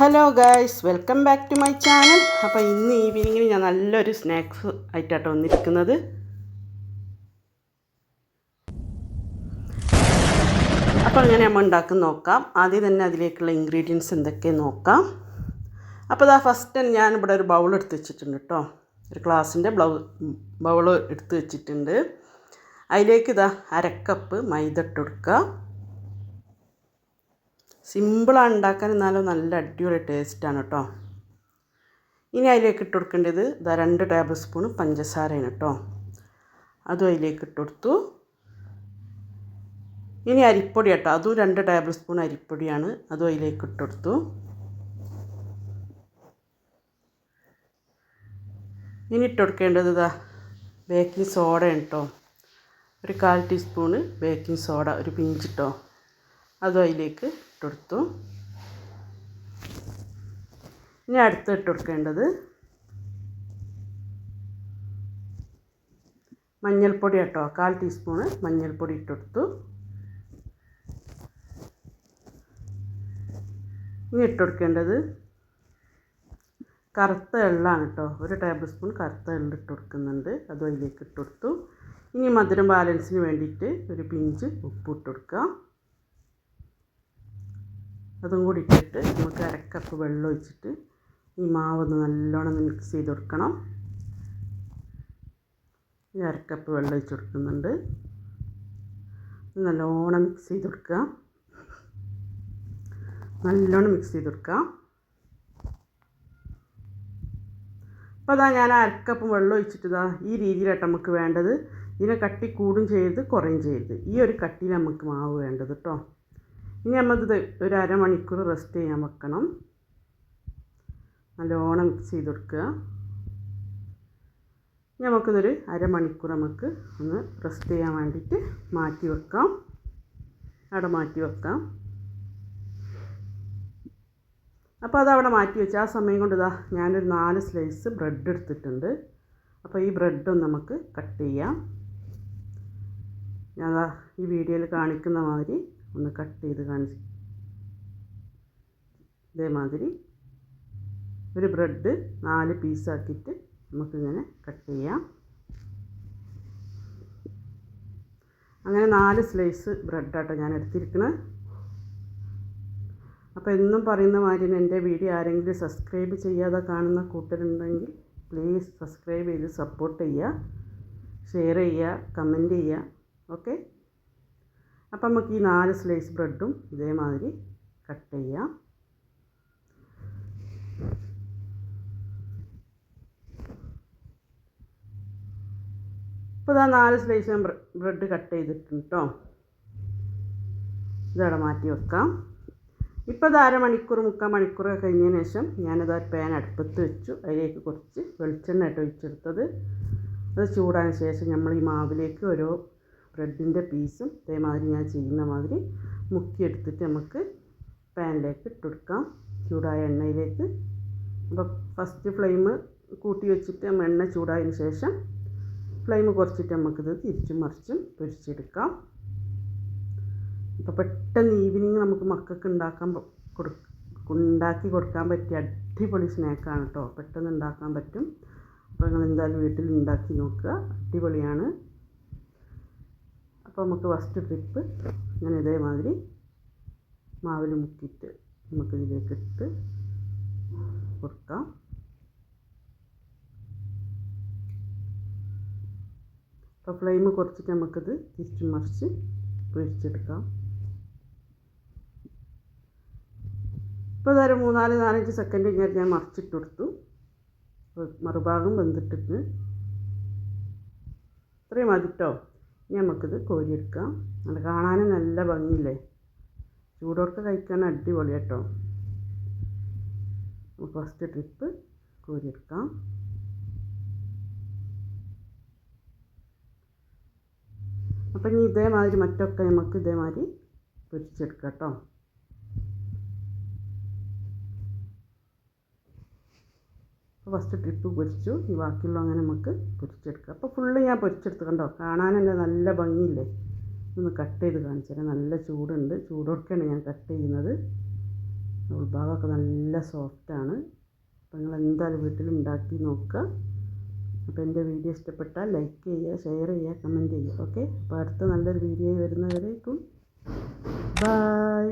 Hello guys welcome back to my channel അപ്പോൾ ഇന്ന് ഈവനിങ്ങിൽ ഞാൻ നല്ലൊരു സ്നാക്സ് ആയിട്ടാട്ടോ വന്നിരിക്കുന്നത്. അപ്പോൾ അങ്ങനെ നമ്മൾ ഉണ്ടാക്കുന്ന നോക്കാം. ആദ്യം തന്നെ അതിലേക്കുള്ള ഇൻഗ്രീഡിയൻസ് എന്തൊക്കെ നോക്കാം. അപ്പോൾ അതാ ഫസ്റ്റ് ഞാൻ ഇവിടെ ഒരു ബൗൾ എടുത്ത് വെച്ചിട്ടുണ്ട് കേട്ടോ ഒരു ഗ്ലാസിന്റെ ബ്ലൗ ബൗൾ എടുത്ത് വെച്ചിട്ടുണ്ട്. അതിലേക്ക് ഇതാ അരക്കപ്പ് മൈദ ഇട്ട് കൊടുക്കുക. സിമ്പിളാണ് ഉണ്ടാക്കാൻ എന്നാലും നല്ല അടിപൊളി ടേസ്റ്റാണ് കേട്ടോ. ഇനി അതിലേക്ക് ഇട്ട് കൊടുക്കേണ്ടത് ഇതാ രണ്ട് ടേബിൾ സ്പൂൺ പഞ്ചസാരയാണ് കേട്ടോ. അതും അതിലേക്ക് ഇട്ട് കൊടുത്തു. ഇനി അരിപ്പൊടി കേട്ടോ. അതും രണ്ട് ടേബിൾ സ്പൂൺ അരിപ്പൊടിയാണ്. അതും അതിലേക്ക് ഇട്ട് കൊടുത്തു. ഇനി ഇട്ട് കൊടുക്കേണ്ടത് ഇതാ ബേക്കിംഗ് സോഡയാണ് കേട്ടോ. ഒരു കാൽ ടീസ്പൂണ് ബേക്കിംഗ് സോഡ ഒരു പിഞ്ചിട്ടോ അതും അതിലേക്ക് ഇട്ടുകൊടുത്തു. ഇനി അടുത്ത് ഇട്ട് കൊടുക്കേണ്ടത് മഞ്ഞൾപ്പൊടി കേട്ടോ. കാൽ ടീസ്പൂണ് മഞ്ഞൾപ്പൊടി ഇട്ടെടുത്തു ഇനി ഇട്ട് കൊടുക്കേണ്ടത് കറുത്ത എള്ളാണ് കേട്ടോ. ഒരു ടേബിൾ സ്പൂൺ കറുത്ത എള്ള് ഇട്ട് കൊടുക്കുന്നുണ്ട് അതും അതിലേക്ക് ഇട്ട് കൊടുത്തു ഇനി മധുരം ബാലൻസിന് വേണ്ടിയിട്ട് ഒരു പിഞ്ച് ഉപ്പ് ഇട്ട് കൊടുക്കുക അതും കൂടി ഇട്ടിട്ട് നമുക്ക് അരക്കപ്പ് വെള്ളം ഒഴിച്ചിട്ട് ഈ മാവ് ഒന്ന് നല്ലോണം മിക്സ് ചെയ്ത് കൊടുക്കണം. ഈ അരക്കപ്പ് വെള്ളം ഒഴിച്ച് കൊടുക്കുന്നുണ്ട്. നല്ലോണം മിക്സ് ചെയ്ത് കൊടുക്കുക. നല്ലോണം മിക്സ് ചെയ്ത് കൊടുക്കുക. അപ്പോൾ അതാ ഞാൻ അരക്കപ്പ് വെള്ളം ഒഴിച്ചിട്ട് ഇതാ ഈ രീതിയിലായിട്ട് നമുക്ക് വേണ്ടത് ഇതിനെ കട്ടി കൂടും ചെയ്ത് കുറയും ചെയ്ത് ഈ ഒരു കട്ടിയിൽ നമുക്ക് മാവ് വേണ്ടത് കേട്ടോ ഇനി നമ്മളിത് ഒരു അരമണിക്കൂർ റെസ്റ്റ് ചെയ്യാൻ വെക്കണം. നല്ലോണം മിക്സ് ചെയ്ത് കൊടുക്കുക. ഇനി നമുക്കിതൊരു അരമണിക്കൂർ നമുക്ക് ഒന്ന് റെസ്റ്റ് ചെയ്യാൻ വേണ്ടിയിട്ട് മാറ്റി വെക്കാം. അവിടെ മാറ്റി വെക്കാം. അപ്പോൾ അതവിടെ മാറ്റി വെച്ച് ആ സമയം കൊണ്ട് ഇതാ ഞാനൊരു നാല് സ്ലൈസ് ബ്രെഡ് എടുത്തിട്ടുണ്ട്. അപ്പോൾ ഈ ബ്രെഡും നമുക്ക് കട്ട് ചെയ്യാം. ഞാൻ ഈ വീഡിയോയിൽ കാണിക്കുന്ന മാതിരി ഒന്ന് കട്ട് ചെയ്ത് കാണിച്ച് ഇതേമാതിരി ഒരു ബ്രെഡ് നാല് പീസാക്കിയിട്ട് നമുക്കിങ്ങനെ കട്ട് ചെയ്യാം. അങ്ങനെ നാല് സ്ലൈസ് ബ്രെഡാട്ടോ ഞാൻ എടുത്തിരിക്കുന്നത് അപ്പോൾ എന്നും പറയുന്ന മാതിരി എന്റെ വീഡിയോ ആരെങ്കിലും സബ്സ്ക്രൈബ് ചെയ്യാതെ കാണുന്ന കൂട്ടരുണ്ടെങ്കിൽ പ്ലീസ് സബ്സ്ക്രൈബ് ചെയ്ത് സപ്പോർട്ട് ചെയ്യുക ഷെയർ ചെയ്യുക കമന്റ് ചെയ്യുക. ഓക്കെ അപ്പം നമുക്ക് ഈ നാല് സ്ലൈസ് ബ്രെഡും ഇതേമാതിരി കട്ട് ചെയ്യാം. ഇപ്പോൾ ഇതാ നാല് സ്ലൈസ് ഞാൻ ബ്രെഡ് കട്ട് ചെയ്തിട്ടുണ്ട് കേട്ടോ ഇതവിടെ മാറ്റി വെക്കാം. ഇപ്പോൾ ഇത് അരമണിക്കൂർ മുക്കാൽ മണിക്കൂറൊക്കെ കഴിഞ്ഞതിന് ശേഷം ഞാനത് ഒരു പാൻ അടുപ്പത്ത് വെച്ചു. അതിലേക്ക് കുറച്ച് വെളിച്ചെണ്ണ ഇട്ട് ഒഴിച്ചെടുത്തത്. അത് ചൂടാൻ ശേഷം നമ്മൾ ഈ മാവിലേക്ക് ഓരോ ബ്രെഡിന്റെ പീസും ഇതേമാതിരി ഞാൻ ചെയ്യുന്ന മാതിരി മുക്കിയെടുത്തിട്ട് നമുക്ക് പാനിലേക്ക് ഇട്ട് കൊടുക്കാം ചൂടായ എണ്ണയിലേക്ക്. അപ്പോൾ ഫസ്റ്റ് ഫ്ലെയിം കൂട്ടി വെച്ചിട്ട് നമ്മൾ എണ്ണ ചൂടായതിന് ശേഷം ഫ്ലെയിം കുറച്ചിട്ട് നമുക്കിത് തിരിച്ചും മറിച്ചും പൊരിച്ചെടുക്കാം. അപ്പോൾ പെട്ടെന്ന് ഈവനിങ് നമുക്ക് മക്കൾക്ക് ഉണ്ടാക്കാൻ കൊടു ഉണ്ടാക്കി കൊടുക്കാൻ പറ്റിയ അടിപൊളി സ്നാക്കാണ് കേട്ടോ. പെട്ടെന്ന് ഉണ്ടാക്കാൻ പറ്റും. അപ്പോൾ നിങ്ങൾ എന്തായാലും വീട്ടിൽ ഉണ്ടാക്കി നോക്കുക. അടിപൊളിയാണ്. അപ്പോൾ നമുക്ക് ഫസ്റ്റ് ട്രിപ്പ് ഞാൻ ഇതേമാതിരി മാവിൽ മുക്കിയിട്ട് നമുക്ക് ഇതിലേക്ക് ഇട്ട് കൊടുക്കാം. അപ്പോൾ ഫ്ലെയിം കുറച്ചിട്ട് നമുക്കിത് തിരിച്ചു മറിച്ച് പൊരിച്ചെടുക്കാം ഇപ്പോൾ ഇതൊരു മൂന്നാൽ നാലഞ്ച് സെക്കൻഡ് കഴിഞ്ഞാൽ ഞാൻ മറിച്ചിട്ട് കൊടുത്തു. മറുഭാഗം വെന്തിട്ടിട്ട്. ഇത്രയും മതി കേട്ടോ ഇനി നമുക്കിത് കോരിയെടുക്കാം. അത് കാണാനും നല്ല ഭംഗിയില്ലേ? ചൂടോർക്ക് കഴിക്കാൻ അടിപൊളി കേട്ടോ. ഫസ്റ്റ് ട്രിപ്പ് കോരിയെടുക്കാം. അപ്പം ഇനി ഇതേമാതിരി മറ്റൊക്കെ നമുക്ക് ഇതേമാതിരി പൊരിച്ചെടുക്കാം കേട്ടോ. അപ്പോൾ ഫസ്റ്റ് ട്രിപ്പ് പൊരിച്ചു. ഈ ബാക്കിയുള്ള അങ്ങനെ നമുക്ക് പൊരിച്ചെടുക്കാം. അപ്പോൾ ഫുള്ള് ഞാൻ പൊരിച്ചെടുത്ത് കണ്ടോ? കാണാൻ തന്നെ നല്ല ഭംഗിയില്ലേ? ഒന്ന് കട്ട് ചെയ്ത് കാണിച്ചു തരാം. നല്ല ചൂടുണ്ട്. ചൂടൊക്കെയാണ് ഞാൻ കട്ട് ചെയ്യുന്നത്. ഉൾഭാഗമൊക്കെ നല്ല സോഫ്റ്റാണ് അപ്പോൾ നിങ്ങൾ എന്തായാലും വീട്ടിൽ ഉണ്ടാക്കി നോക്കുക. അപ്പോൾ എന്റെ വീഡിയോ ഇഷ്ടപ്പെട്ടാൽ ലൈക്ക് ചെയ്യുക ഷെയർ ചെയ്യുക കമന്റ് ചെയ്യുക. ഓക്കെ അപ്പോൾ അടുത്ത നല്ലൊരു വീഡിയോ വരുന്നവരേക്കും. ബൈ